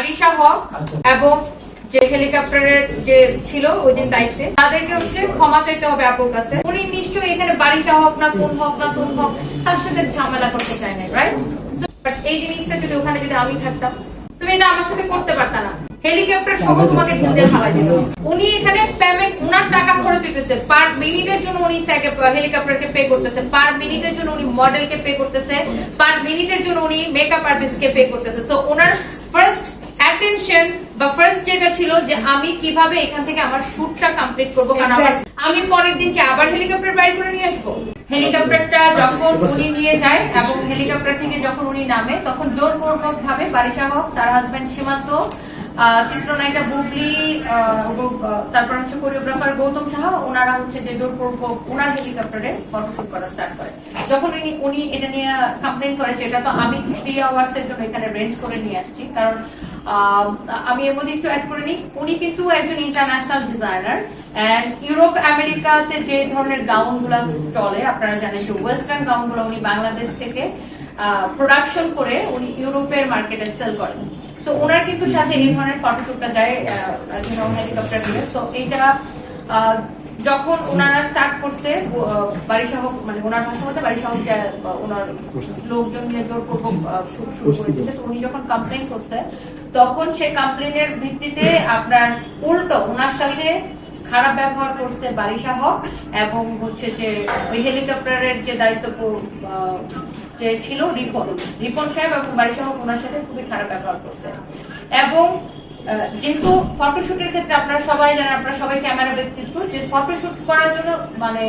বারিশা হক এবং যে হেলিকপ্টারের যে ছিল ওই দিন দায়িত্বে তাদেরকে হচ্ছে ক্ষমা চাইতে হবে আপুর কাছে। উনি নিশ্চয়ই এখানে বারিশা হক না কোন হক না কোন হক তার সাথে ঝামেলা করতে চায় না রাইট এই জিনিসটা যদি ওখানে যদি আমি থাকতাম তুমি এটা আমার সাথে করতে পারতা না। হেলিকপ্টার সহ তোমাকে ঢিল ফালাই দিত উনি এখানে পেমেন্ট উনার টাকা খরচ হইতেছে। পার মিনিটের জন্য উনি হেলিকপ্টারকে পে করতেছে। পার মিনিটের জন্য উনি মডেলকে পে করতেছে। পার মিনিটের জন্য উনি মেকআপ আর্টিস্টকে পে করতেছে। সো ওনার ফার্স্ট অ্যাটেনশন বা ফার্স্ট যেটা ছিল যে আমি কীভাবে এখান থেকে আমার শুটটা কমপ্লিট করব কারণ আমার আমি পরের দিনকে আবার হেলিকপ্টার বাইর করে নিয়ে আসব। হেলিকপ্টারটা যখন উনি নিয়ে যায় এবং হেলিকপ্টার থেকে যখন উনি নামে তখন জোরপূর্বক ভাবে বারিশা হক তার হাজবেন্ড সীমান্ত চিত্রনায়িকা বুবলি তারপর হচ্ছে কোরিওগ্রাফার গৌতম সাহা ওনারা হচ্ছে যে জোরপূর্বক ওনার হেলিকপ্টারে ফটোশুট করা স্টার্ট করে। যখন উনি উনি এটা নিয়ে কমপ্লেন করে যে এটা তো আমি থ্রি আওয়ার্স এর জন্য এখানে রেঞ্জ করে নিয়ে আসছি কারণ আমি এর একটু অ্যাড করে নিই। উনি কিন্তু একজন ইন্টারন্যাশনাল ডিজাইনার এন্ড ইউরোপ আমেরিকাতে যে ধরনের গাউনগুলা চলে আপনারা জানেন যে ওয়েস্টার্ন গাউনগুলো উনি বাংলাদেশ থেকে প্রোডাকশন করে উনি ইউরোপের মার্কেটে সেল করেন। সো ওনার কিন্তু সাথে এই ধরনের ফটোশুটটা যায় হেলিকপ্টার দিয়ে। এটা আহ, যখন ওনারা স্টার্ট করছে বাড়িসহ মানে ওনার ভাষা মতে বাড়িসহ ওনার লোকজন নিয়ে জোরপূর্বক শুরু করে দিচ্ছে তো উনি যখন কমপ্লেন করছে তখন সে কমপ্লেনের ভিত্তিতে আপনার উল্টো ওনার সাথে খারাপ ব্যবহার করছে বারিশা হক এবং হচ্ছে যে ওই হেলিকপ্টারের যে দায়িত্ব যে ছিল রিপন রিপন সাহেব এবং বারিশা হক ওনার সাথে খুবই খারাপ ব্যবহার করছে। এবং যেহেতু ফটোশুটের ক্ষেত্রে আপনারা সবাই জানেন, আপনারা সবাই ক্যামেরা ব্যক্তিত্ব, যে ফটোশুট করার জন্য মানে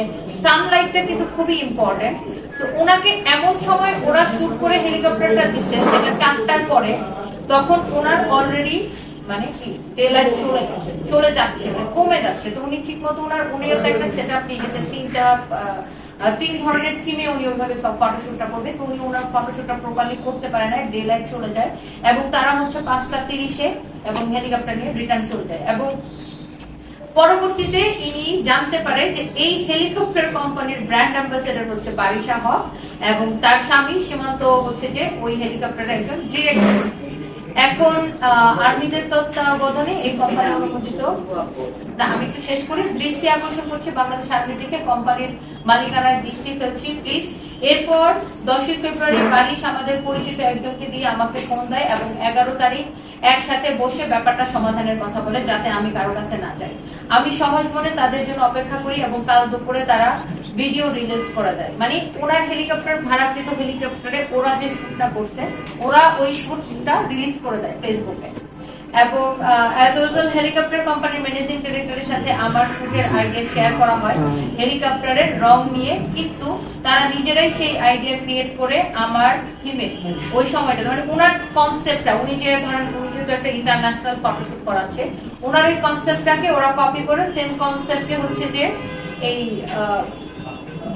সানলাইটটা কিন্তু খুবই ইম্পর্টেন্ট তো ওনাকে এমন সময় ওরা শুট করে হেলিকপ্টারটা দিচ্ছে, যেটা চারটার পরে, তখন ওনার অলরেডি মানে কি ডেলাইট চলে গেছে, চলে যাচ্ছে মানে কমে যাচ্ছে। তো উনি ঠিক মতো ওনার উনিও তো একটা সেট আপ নিয়ে গেছেন তিনটা তিন ধরনের থিমে উনি ওইভাবে ফটোশুটটা করবে। তো উনি ওনার ফটোশুটটা প্রপারলি করতে পারে না ডে লাইট চলে যায়। এবং তারা হচ্ছে পাঁচটা তিরিশে এবং হেলিকপ্টার নিয়ে রিটার্ন চলে যায়। এবং পরবর্তীতে ইনি জানতে পারে যে এই হেলিকপ্টার কোম্পানির ব্র্যান্ড অ্যাম্বাসেডর হচ্ছে বারিশা হক এবং তার স্বামী সীমান্ত হচ্ছে যে ওই হেলিকপ্টারের একজন ডিরেক্টর। এখন আর্মিদের তত্ত্বাবধানে এই কোম্পানি অনুমোদিত আমি একটু শেষ করি। দৃষ্টি আকর্ষণ করছি বাংলাদেশ আর্মির দিকে কোম্পানির মালিকানায় দৃষ্টি ফেলছি প্লিজ এরপর দশই ফেব্রুয়ারি বারিশ আমাদের পরিচিত একজনকে দিয়ে আমাকে ফোন দেয় এবং এগারো তারিখ একসাথে বসে ব্যাপারটা সমাধানের কথা বলে, যাতে আমি কারও কাছে না যাই। আমি সহজ মনে তাদের জন্য অপেক্ষা করি এবং কাল দুপুরে তারা ভিডিও রিলিজ করে দেয়। মানে ওরা হেলিকপ্টার ভাড়াকৃত হেলিকপ্টারে ওরা যে শুটটা করছে, ওরা ওই শুটটা রিলিজ করে দেয় ফেসবুকে এবং অ্যাজ ইউজুয়াল হেলিকপ্টার কোম্পানির ম্যানেজিং ডিরেক্টরের সাথে আমার শুটের আইডিয়া শেয়ার করা হয়। হেলিকপ্টারের রং নিয়ে কিন্তু তারা নিজেরাই সেই আইডিয়া ক্রিয়েট করে আমার থিমে ওই সময়টা মানে ওনার কনসেপ্টটা উনি যে ধরেন উনি যেহেতু একটা ইন্টারন্যাশনাল ফটোশুট করাচ্ছে ওনার ওই কনসেপ্টটাকে ওরা কপি করে সেম কনসেপ্টে হচ্ছে যে এই আহ,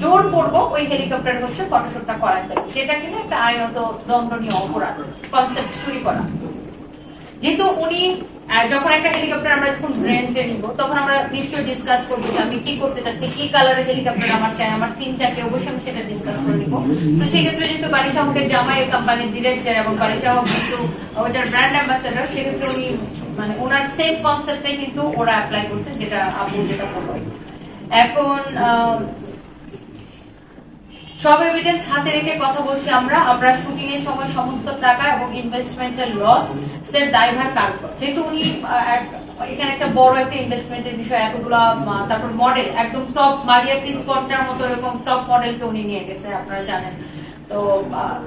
জোরপূর্বক ওই হেলিকপ্টার হচ্ছে ফটোশুটটা করাতে যেটা কিনা একটা আইনত দণ্ডনীয় অপরাধ কনসেপ্ট চুরি করা। যেহেতু উনি যখন একটা হেলিকপ্টার আমরা যখন রেন্টে নিব, তখন আমরা নিশ্চয়ই ডিসকাস করব আমি কি করতে চাচ্ছি, কি কালারের হেলিকপ্টার আমার চাই, আমার তিনটাকে অবশ্যই আমি সেটা ডিসকাস করে নিব। তো সেক্ষেত্রে যেহেতু বাড়ি সাহকের জামাই কোম্পানির ডিরেক্টর এবং বাড়ি সাহক কিন্তু, ওইটার ব্র্যান্ড অ্যাম্বাসেডর সেক্ষেত্রে উনি মানে ওনার সেম কনসেপ্টে কিন্তু ওরা অ্যাপ্লাই করছে, যেটা আপু যেটা বলল এখন সব এভিডেন্স হাতে রেখে কথা বলছি আমরা। আমরা শুটিং এর সময় সমস্ত টাকা এবং ইনভেস্টমেন্টের লস সের দায়ভার কার? যেহেতু উনি এখানে একটা বড় একটা ইনভেস্টমেন্টের বিষয়, এতগুলা তারপর মডেল একদম টপ মারিয়া স্পটটার মতো এরকম টপ মডেলকে উনি নিয়ে গেছে, আপনারা জানেন। তো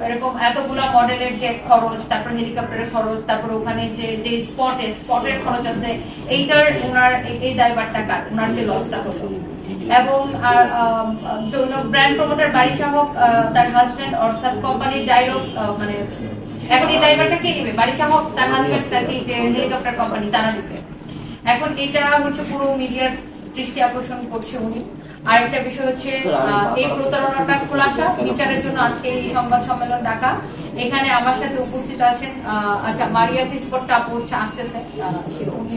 এরকম এতগুলা মডেলের যে খরচ, তারপর হেলিকপ্টারের খরচ, তারপর ওখানে যে যে স্পটে স্পটের খরচ আছে, এইটার ওনার এই- এই দায়ভারটা কার? ওনার যে লসটা হলো এবং আর জন্য ব্র্যান্ড প্রমোটার বারিশা হোক তার হাজবেন্ড অর্থাৎ কোম্পানির ডাইরেক্ট মানে এখন এই ড্রাইভারটা কে নিবে? বারিশা হোক তার হাজবেন্ড নাকি যে হেলিকপ্টার কোম্পানি তারা নিবে। এখন এটা হচ্ছে পুরো মিডিয়ার দৃষ্টি আকর্ষণ করছে উনি। আরেকটা বিষয় হচ্ছে এই প্রতারণাটা খোলাসা বিচারের জন্য আজকে এই সংবাদ সম্মেলন ডাকা। এখানে আমার সাথে উপস্থিত আছেন আচ্ছা মারিয়া আপু হচ্ছে আসতেছে? উনি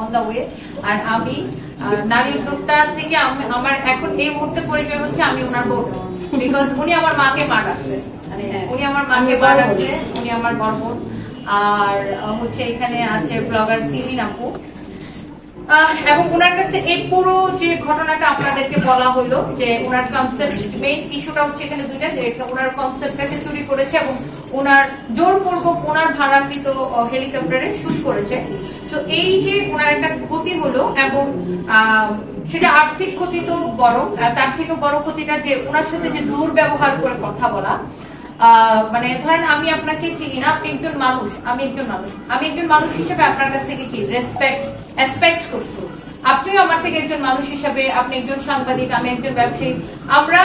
অন দা ওয়ে আর আমি নারী উদ্যোক্তা থেকে আমার এখন এই মুহূর্তে পরিচয় হচ্ছে আমি ওনার বোন বিকজ উনি আমার মাকে মা ডাকছে মানে উনি আমার মাকে মা ডাকছে উনি আমার বড় বোন। আর হচ্ছে এখানে আছে ব্লগার সিমিন আপু। এবং ওনার কাছে এই পুরো যে ঘটনাটা আপনাদেরকে বলা হলো যে ওনার কনসেপ্ট মেইন ইস্যুটা হচ্ছে এখানে দুইটা যে ওনার কনসেপ্টটাকে চুরি করেছে এবং ওনার জোরপূর্বক ওনার ভাড়াকৃত হেলিকপ্টারে শুট করেছে। তো এই যে ওনার একটা ক্ষতি হলো এবং সেটা আর্থিক ক্ষতি তো বড় তার থেকে বড় ক্ষতিটা যে ওনার সাথে যে দুর্ব্যবহার করে কথা বলা মানে ধরেন আমি আপনাকে চিনি না, আপনি একজন মানুষ, আমি একজন মানুষ। আমি একজন মানুষ হিসেবে আপনার কাছ থেকে কি রেসপেক্ট এক্সপেক্ট করছি? আপনিও আমার থেকে একজন মানুষ হিসেবে, আপনি একজন সাংবাদিক, আমি একজন ব্যবসায়ী। আমরা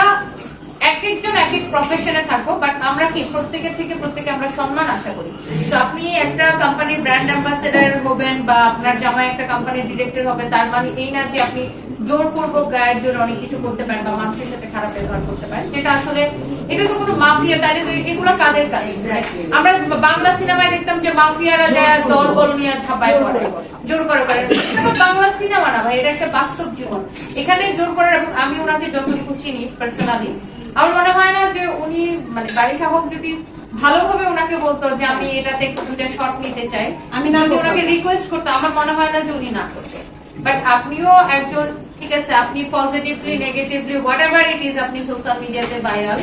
এক একজন এক এক প্রফেশনে থাকব বাট আমরা কি প্রত্যেকের থেকে প্রত্যেকে আমরা সম্মান আশা করি? তো আপনি একটা কোম্পানির ব্র্যান্ড অ্যাম্বাসেডার হবেন বা আপনার জামাই একটা কোম্পানির ডিরেক্টর হবে তার মানে এই না যে আপনি জোরপূর্বক গায়ের জোরে অনেক কিছু করতে পারেন বা মানুষের সাথে খারাপ ব্যবহার করতে পারেন। যেটা আসলে এটা তো কোনো মাফিয়া তাহলে তো এগুলো কাদের কাজ? আমরা বাংলা সিনেমায় দেখতাম যে মাফিয়ারা যায় দল বল নিয়ে ছাপায় পড়ে। জোর করে করে বাংলা সিনেমা না ভাই এটা একটা বাস্তব জীবন। এখানে জোর করার এবং আমি ওনাকে যতটুকু চিনি পার্সোনালি আমার মনে হয় না যে উনি মানে বাড়ি সাহক যদি ভালোভাবে ওনাকে বলতো যে আমি এটাতে একটু দুটা শর্ট নিতে চাই আমি না ওনাকে রিকোয়েস্ট করতো আমার মনে হয় না যে উনি না করতে বাট আপনিও একজন ঠিক আছে আপনি positively negatively whatever it is আপনি সোশ্যাল মিডিয়াতে ভাইরাল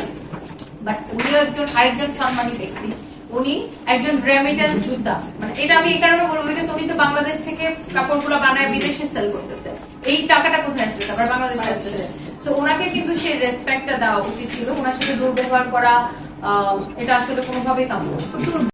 বাট উনিও একজন আরেকজন সম্মানী ব্যক্তি। উনি একজন রেমিটেন্স যোদ্ধা। মানে এটা আমি এই কারণে বলব বিকজ উনি তো বাংলাদেশ থেকে কাপড়গুলো বানায় বিদেশে সেল করতেছে। এই টাকাটা কোথায় আসছে তারপর বাংলাদেশে আসছে তো ওনাকে কিন্তু সেই রেসপেক্টটা দেওয়া উচিত ছিল। ওনার সাথে দুর্ব্যবহার করা আহ, এটা আসলে কোনোভাবেই কাম্য।